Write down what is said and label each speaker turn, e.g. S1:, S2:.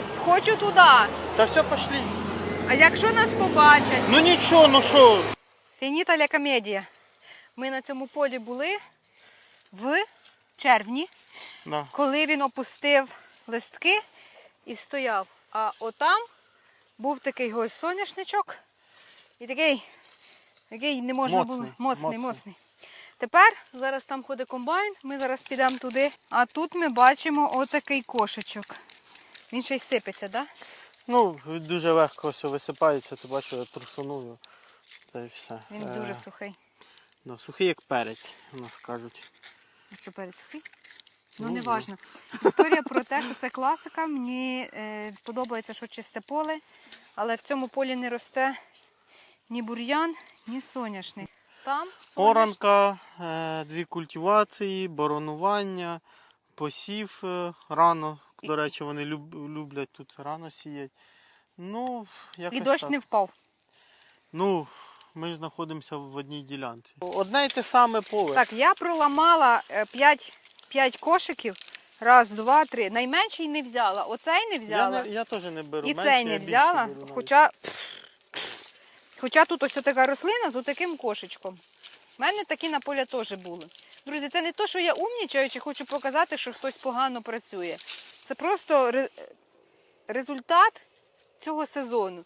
S1: Орест, хочу туди.
S2: Та все, пошли.
S1: А якщо нас побачать?
S2: Ну нічого, ну що.
S1: Фініта ля комедія. Ми на цьому полі були в червні,
S2: Да.
S1: коли він опустив листки і стояв. А отам був такий ось соняшничок і такий, такий не можна
S2: Моцний,
S1: було. Моцний,
S2: моцний.
S1: моцний. Тепер зараз там ходить комбайн, ми зараз підемо туди. А тут ми бачимо отакий кошечок. Він ще й сипеться, так? Да?
S2: Ну, дуже легко все висипається, ти бачиш, я трусунув його. Та й все.
S1: Він
S2: Е,
S1: дуже сухий.
S2: ну, сухий як перець, у нас кажуть.
S1: Що перець сухий? Ну,
S2: Ну,
S1: не
S2: да.
S1: важно. Історія про те, що це класика. Мені е, подобається, що чисте поле, але в цьому полі не росте ні бур'ян, ні соняшник. Там соняшник.
S2: Оранка, е, дві культивації, боронування, посів е, рано. До речі, вони люб, люблять тут рано сіять. Ну, якось
S1: І дощ
S2: так.
S1: не впав.
S2: Ну, ми ж знаходимося в одній ділянці. Одне й те саме поле.
S1: Так, я проламала 5, 5 кошиків. Раз, два, три. Найменший не взяла. Оцей не
S2: я,
S1: взяла.
S2: не, я теж не беру.
S1: І
S2: менше,
S1: цей не взяла.
S2: беру.
S1: Хоча, хоча тут ось така рослина з отаким кошечком. У мене такі на полі теж були. Друзі, це не то, що я умнічаю, чи хочу показати, що хтось погано працює. Це просто результат цього сезону.